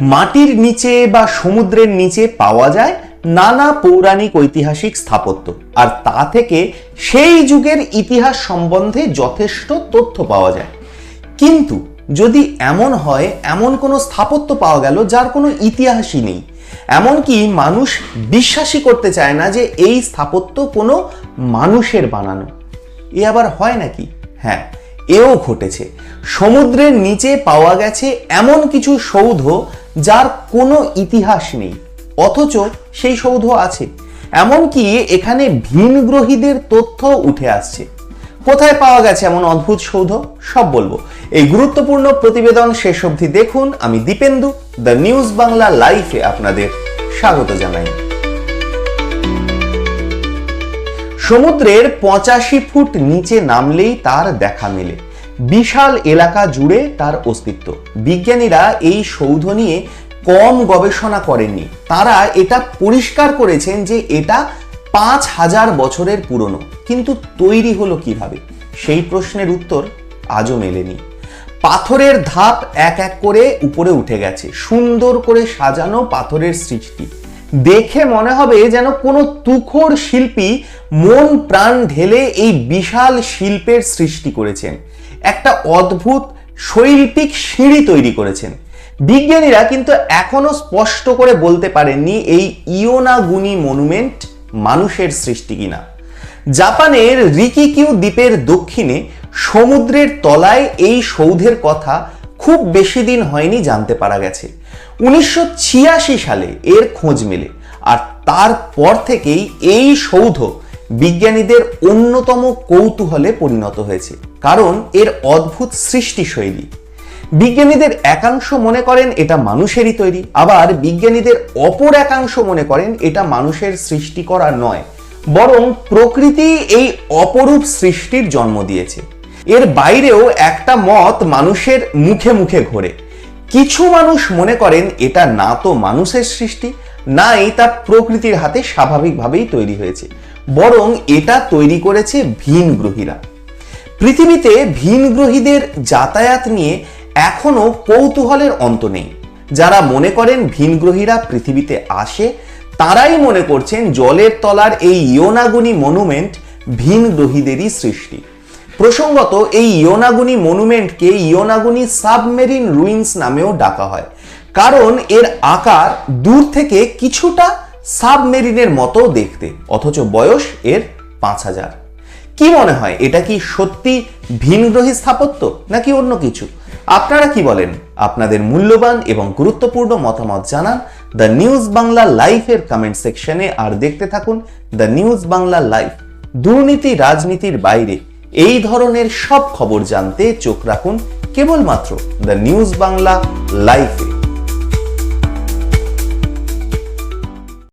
মাটির নিচে বা সমুদ্রের নিচে পাওয়া যায় নানা পৌরাণিক ঐতিহাসিক স্থাপত্য। আর তা থেকে সেই যুগের ইতিহাস সম্বন্ধে যথেষ্ট তথ্য পাওয়া যায়। কিন্তু যদি এমন হয়, এমন কোনো স্থাপত্য পাওয়া গেল যার কোনো ইতিহাসই নেই। এমনকি মানুষ বিশ্বাসই করতে চায় না যে এই স্থাপত্য কোনো মানুষের বানানো। এ আবার হয় নাকি? হ্যাঁ এও ঘটেছে। সমুদ্রের নিচে পাওয়া গেছে এমন কিছু সৌধ যার কোনো ইতিহাস নেই, অথচ সেই সৌধ আছে। এমনকি এখানে ভিনগ্রহীদের তথ্য উঠে আসছে। কোথায় পাওয়া গেছে এমন অদ্ভুত সৌধ? সব বলব। এই গুরুত্বপূর্ণ প্রতিবেদন শেষ অবধি দেখুন। আমি দীপেন্দু, দ্য নিউজ বাংলা লাইফে আপনাদের স্বাগত জানাই। সমুদ্রের পঁচাশি ফুট নিচে নামলেই তার দেখা মেলে। বিশাল এলাকা জুড়ে তার অস্তিত্ব। বিজ্ঞানীরা এই সৌধ নিয়ে কম গবেষণা করেননি। তারা এটা পরিষ্কার করেছেন যে এটা পাঁচ হাজার বছরের পুরনো। কিন্তু তৈরি হলো কীভাবে? সেই প্রশ্নের উত্তর আজও মেলেনি। পাথরের ধাপ এক এক করে উপরে উঠে গেছে। সুন্দর করে সাজানো পাথরের সৃষ্টি। দেখে মনে হবে যেন কোনো তুখোর শিল্পী মন প্রাণ ঢেলে এই বিশাল শিল্পের সৃষ্টি করেছেন। একটা অদ্ভুত শৈল্পিক সিঁড়ি তৈরি করেছেন। বিজ্ঞানীরা কিন্তু এখনও স্পষ্ট করে বলতে পারেননি এই ইওনাগুনি মনুমেন্ট মানুষের সৃষ্টি কিনা। জাপানের রিকিকিউ দ্বীপের দক্ষিণে সমুদ্রের তলায় এই সৌধের কথা খুব বেশি দিন হয়নি জানতে পারা গেছে। উনিশশো সালে এর খোঁজ মেলে আর তারপর থেকেই এই সৌধ বিজ্ঞানীদের অন্যতম কৌতূহলে পরিণত হয়েছে। কারণ এর অদ্ভুত সৃষ্টিশৈলী। বিজ্ঞানীদের একাংশ মনে করেন এটা মানুষেরই তৈরি, আবার বিজ্ঞানীদের অপর একাংশ মনে করেন এটা মানুষের সৃষ্টি করা নয়, বরং প্রকৃতি এই অপরূপ সৃষ্টির জন্ম দিয়েছে। এর বাইরেও একটা মত মানুষের মুখে মুখে ঘোরে। কিছু মানুষ মনে করেন এটা না তো মানুষের সৃষ্টি নাই তা প্রকৃতির হাতে স্বাভাবিকভাবেই তৈরি হয়েছে। বরং এটা তৈরি করেছে ভিন গ্রহীরা। পৃথিবীতে ভিনগ্রহীদের যাতায়াত নিয়ে এখনও কৌতূহলের অন্ত নেই। যারা মনে করেন ভিনগ্রহীরা পৃথিবীতে আসে, তারাই মনে করছেন জলের তলার এই ইয়োনাগুনি মনুমেন্ট ভিনগ্রহীদেরই সৃষ্টি। প্রসঙ্গত, এই ইয়োনাগুনি মনুমেন্টকে ইয়োনাগুনি সাবমেরিন রুইন্স নামেও ডাকা হয়। কারণ, এর আকার দূর থেকে কিছুটা সাবমেরিনের মতো দেখতে, অথচ বয়স এর পাঁচ হাজার। কি মনে হয়, এটা কি সত্যি ভিনগ্রহী স্থাপত্য, নাকি অন্য কিছু? আপনারা কি বলেন? আপনাদের মূল্যবান এবং গুরুত্বপূর্ণ মতামত জানান দ্য নিউজ বাংলা লাইফের কমেন্ট সেকশনে, আর দেখতে থাকুন দ্য নিউজ বাংলা লাইফ। দুর্নীতি রাজনীতির বাইরে। এই ধরনের সব খবর জানতে চোখ রাখুন কেবলমাত্র দ্য নিউজ বাংলা লাইফে।